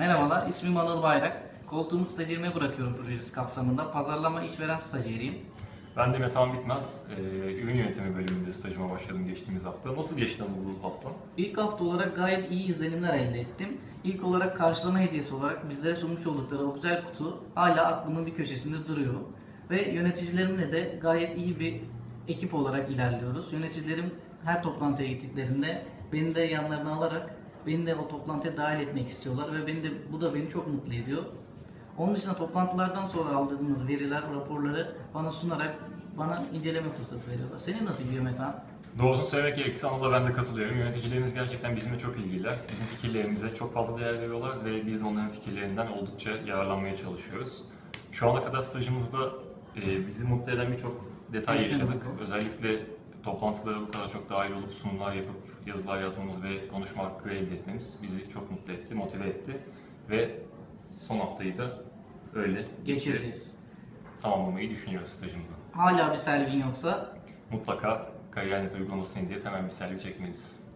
Merhabalar, ismim Anıl Bayrak. Koltuğumu stajyerime bırakıyorum projesi kapsamında. Pazarlama işveren stajyeriyim. Ben de Metehan Bitmez, e, ürün yönetimi bölümünde stajıma başladım geçtiğimiz hafta. Nasıl geçti ama bu hafta? İlk hafta olarak gayet iyi izlenimler elde ettim. İlk olarak karşılama hediyesi olarak bizlere sunmuş oldukları o güzel kutu hala aklımın bir köşesinde duruyor. Ve yöneticilerimle de gayet iyi bir ekip olarak ilerliyoruz. Yöneticilerim her toplantıya gittiklerinde beni de yanlarına alarak beni de o toplantıya dahil etmek istiyorlar ve beni de bu da beni çok mutlu ediyor. Onun dışında toplantılardan sonra aldığımız veriler, raporları bana sunarak bana inceleme fırsatı veriyorlar. Senin nasıl gidiyor Metehan? Doğrusunu söylemek gerekirse Anıl'la ben de katılıyorum. Yöneticilerimiz gerçekten bizimle çok ilgililer. Bizim fikirlerimize çok fazla değer veriyorlar ve biz de onların fikirlerinden oldukça yararlanmaya çalışıyoruz. Şu ana kadar stajımızda e, bizi mutlu eden birçok detay yaşadık. Özellikle toplantılara bu kadar çok dahil olup sunumlar yapıp yazılar yazmamız ve konuşma hakkı elde etmemiz bizi çok mutlu etti, motive etti ve son haftayı da öyle Geçireceğiz. tamamlamayı düşünüyoruz stajımızı. Hala bir selvin yoksa Mutlaka kariyer net uygulamasını indirip hemen bir selfie çekmelisin.